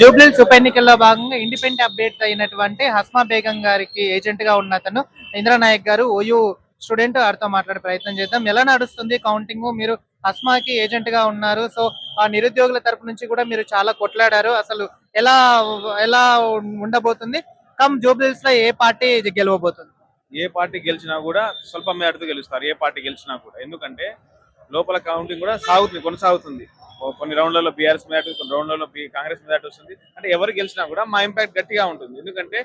జూబ్లీల్స్ ఉప ఎన్నికల్లో భాగంగా ఇండిపెండెంట్ అప్డేట్ అయినటువంటి హస్మా బేగం గారికి ఏజెంట్గా ఉన్న అతను ఇంద్రనాయక్ గారు ఓయూ స్టూడెంట్ వారితో మాట్లాడే ప్రయత్నం చేద్దాం. ఎలా నడుస్తుంది కౌంటింగ్ మీరు హస్మాకి ఏజెంట్గా ఉన్నారు. సో ఆ నిరుద్యోగుల తరపు నుంచి కూడా మీరు చాలా కొట్లాడారు. అసలు ఎలా ఎలా ఉండబోతుంది? కమ్ జూబ్లీస్లో ఏ పార్టీ గెలవబోతుంది? ఏ పార్టీ గెలిచినా కూడా స్వల్ప మేరతో గెలుస్తారు. ఏ పార్టీ గెలిచినా కూడా. ఎందుకంటే లోపల కౌంటింగ్ కూడా సాగుతుంది కొనసాగుతుంది. కొన్ని రౌండ్లలో బీఆర్ఎస్ మెజార్టీ కొన్ని రౌండ్లలో కాంగ్రెస్ మెజార్టీ వస్తుంది. అంటే ఎవరు గెలిచినా కూడా మా ఇంపాక్ట్ గట్టిగా ఉంటుంది. ఎందుకంటే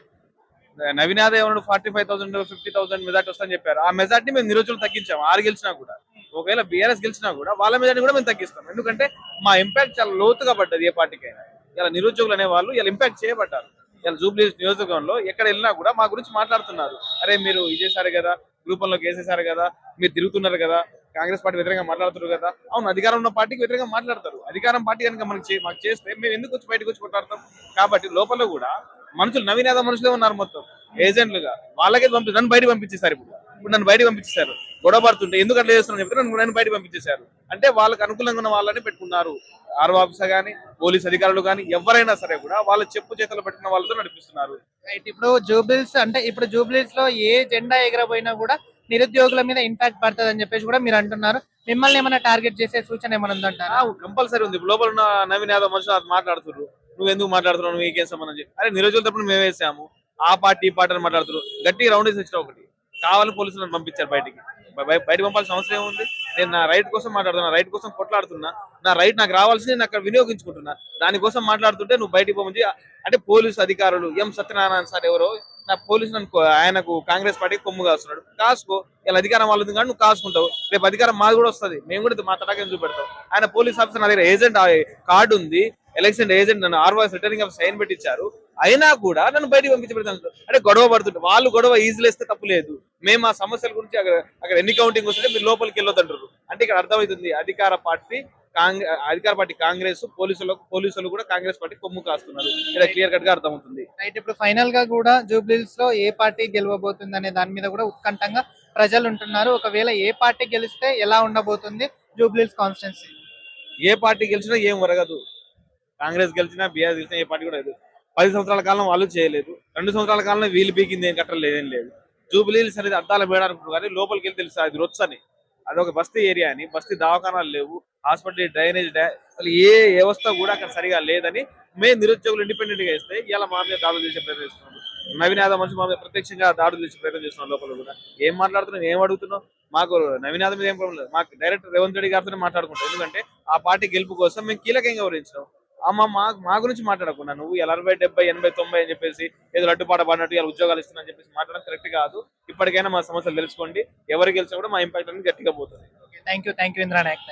నవీనాథ్ ఏమన్నాడు forty five thousand fifty thousand majority వస్తుందని చెప్పారు. ఆ మెజార్టీ మేము నిరోజులు తగ్గించాము. ఆరు గెలిచినా కూడా. ఒకవేళ బీఆర్ఎస్ గెలిచినా కూడా వాళ్ళ మెజార్టీ కూడా మేము తగ్గిస్తాం. ఎందుకంటే మా ఇంపాక్ట్ చాలా లోతుగా పడ్డది ఏ పార్టీకైనా. ఇలా నిరుద్యోగులు అనే వాళ్ళు ఇలా ఇంపాక్ట్ చేయబడ్డారు. ఇలా జూబ్లీ నియోజకవర్గంలో ఎక్కడ వెళ్ళినా కూడా మా గురించి మాట్లాడుతున్నారు. అరే మీరు ఇదేసారు కదా గ్రూపంలోకి వేసేసారు కదా మీరు తిరుగుతున్నారు కదా కాంగ్రెస్ పార్టీ వ్యతిరేకంగా మాట్లాడుతున్నారు కదా. అవును అధికారం ఉన్న పార్టీకి వ్యతిరేకంగా మాట్లాడతారు. అధికారం పార్టీ కనుక మనకి మాకు చేస్తే మేము ఎందుకు వచ్చి బయటకు వచ్చి కొట్లాడతాం? కాబట్టి లోపల కూడా మనుషులు నవీనాథ మనుషులే ఉన్నారు మొత్తం. ఏజెంట్లుగా. వాళ్ళకే పంపి నన్ను బయట పంపించేశారు ఇప్పుడు. ఇప్పుడు నన్ను బయట పంపించేశారు. గొడవ పడుతుంటే ఎందుకు అట్లా చేస్తున్నాను చెప్తే నన్ను నన్ను బయట పంపించేశారు. అంటే వాళ్ళకి అనుకూలంగా ఉన్న వాళ్ళని పెట్టుకున్నారు. ఆర్ఓ ఆఫీసర్ కానీ పోలీస్ అధికారులు కానీ ఎవరైనా సరే కూడా వాళ్ళ చెప్పు చేతలు పెట్టిన వాళ్ళతో నడిపిస్తున్నారు. ఇప్పుడు జూబిల్స్ అంటే ఇప్పుడు జూబిల్స్లో ఏ జెండా ఎగరబోయినా కూడా నిరుద్యోగుల మీద ఇంపాక్ట్ పడుతుంది అని చెప్పేసి కూడా మీరు అంటున్నారు. మిమ్మల్ని ఏమైనా టార్గెట్ చేసే సూచన ఏమైనా ఉందంటారా? కంపల్సరీ ఉంది. లోపల ఉన్న నవీన్ యాదవ్ మనుషులు మాట్లాడుతున్నారు నువ్వు ఎందుకు మాట్లాడుతున్నావు? నువ్వు ఏకేం సంబంధం చెప్పి అరే నిరోజుల తప్పుడు మేము వేసాము. ఆ పార్టీ ఈ పార్టీ అని మాట్లాడుతున్నారు గట్టి రౌండ్ వేసి వచ్చిన ఒకటి. కావాలని పోలీసులను పంపించారు బయటికి. బయట పంపాల్సిన అవసరం ఏముంది? నేను నా రైట్ కోసం మాట్లాడుతున్నా. రైట్ కోసం కొట్లాడుతున్నా. నా రైట్ నాకు రావాల్సింది నేను అక్కడ వినియోగించుకుంటున్నా. దానికోసం మాట్లాడుతుంటే నువ్వు బయటికి పోమని అంటే పోలీసు అధికారులు ఎం సత్యనారాయణ సార్ ఎవరో నా పోలీసులు ఆయనకు కాంగ్రెస్ పార్టీకి కొమ్ము కాస్తున్నాడు. కాసుకో ఇలా అధికారం వాళ్ళది కానీ నువ్వు కాసుకుంటావు. రేపు అధికారం మాది కూడా వస్తుంది. మేము కూడా మా తటాకం చూపెడతాం ఆయన పోలీస్ ఆఫీసర్ నా దగ్గర ఏజెంట్ కార్డు ఉంది. ఎలక్షన్ ఏజెంట్ నన్ను ఆర్వాయిస్ రిటర్నింగ్ ఆఫ్ సైన్ పెట్టించారు అయినా కూడా నన్ను బయటికి పంపించి పెడతాను అంటే గొడవ పడుతుంటే వాళ్ళు గొడవ ఈజీలు వేస్తే తప్పు లేదు. మేము ఆ సమస్యల గురించి అక్కడ అక్కడ ఎన్ని కౌంటింగ్ వస్తుంటే మీరు లోపలికి వెళ్ళొద్దంటారు. అంటే ఇక్కడ అర్థమవుతుంది అధికార పార్టీ కాంగ్రెస్ అధికార పార్టీ కాంగ్రెస్ పోలీసులు పోలీసులు కూడా కాంగ్రెస్ పార్టీ కొమ్ము కాస్తున్నారు. ఇక్కడ క్లియర్ కట్గా అర్థమవుతుంది. రైట్ ఇప్పుడు ఫైనల్గా కూడా జూబ్లీల్స్లో ఏ పార్టీ గెలవబోతుంది అనే దాని మీద కూడా ఉత్కంఠంగా ప్రజలు ఉంటున్నారు. ఒకవేళ ఏ పార్టీ గెలిస్తే ఎలా ఉండబోతుంది జూబ్లీల్స్ కాన్స్టిట్యున్సీ ఏ పార్టీ గెలిచినా ఏం వరగదు. కాంగ్రెస్ గెలిచినా బీఆర్ గెలిచినా ఏ పార్టీ కూడా లేదు. పది సంవత్సరాల కాలం వాళ్ళు చేయలేదు. రెండు సంవత్సరాల కాలంలో వీళ్ళు పీకింది ఏం కట్టలేదు ఏం లేదు. జూబిలీస్ అనేది అద్దాల మేడానికి కానీ లోపలికి వెళ్ళి తెలుసు అది రొచ్చు అని. అది ఒక బస్తీ ఏరియా అని. బస్తీ దవాఖానాలు లేవు. హాస్పిటల్ డ్రైనేజ్ అసలు ఏ వ్యవస్థ కూడా అక్కడ సరిగా లేదని మేము నిరుద్యోగులు ఇండిపెండెంట్గా ఇస్తే ఇలా మా మీద దాడులు చేసే ప్రయత్నం చేస్తున్నాం నవీన్ యాదవ్ మనిషి మా మీద ప్రత్యక్షంగా దాడులు చేసే ప్రయత్నం చేస్తున్నాం లోపల కూడా. ఏం మాట్లాడుతున్నాం ఏం అడుగుతున్నాం మాకు నవీన్ యాదవ్ మీద ఏం ప్రాబ్లం లేదు. మాకు డైరెక్ట్ రేవంత్ రెడ్డి గారితోనే మాట్లాడుకుంటాం. ఎందుకంటే ఆ పార్టీ గెలుపు కోసం మేము కీలకంగా వివరించాం అమ్మ మా మా గురించి మాట్లాడకుండా నువ్వు ఇలా అరవై డెబ్బై ఎనభై తొంభై అని చెప్పేసి ఏదో లడ్డుపాట పడినట్టు ఇలా ఉద్యోగాలు ఇస్తున్నా అని చెప్పేసి మాట్లాడడం కరెక్ట్ కాదు. ఇప్పటికైనా మా సమస్యలు తెలుసుకోండి. ఎవరు గెలిచినా కూడా మా ఇంపాక్ట్ అనేది గట్టిగా పోతుంది. Thank you thank you Indra Nayak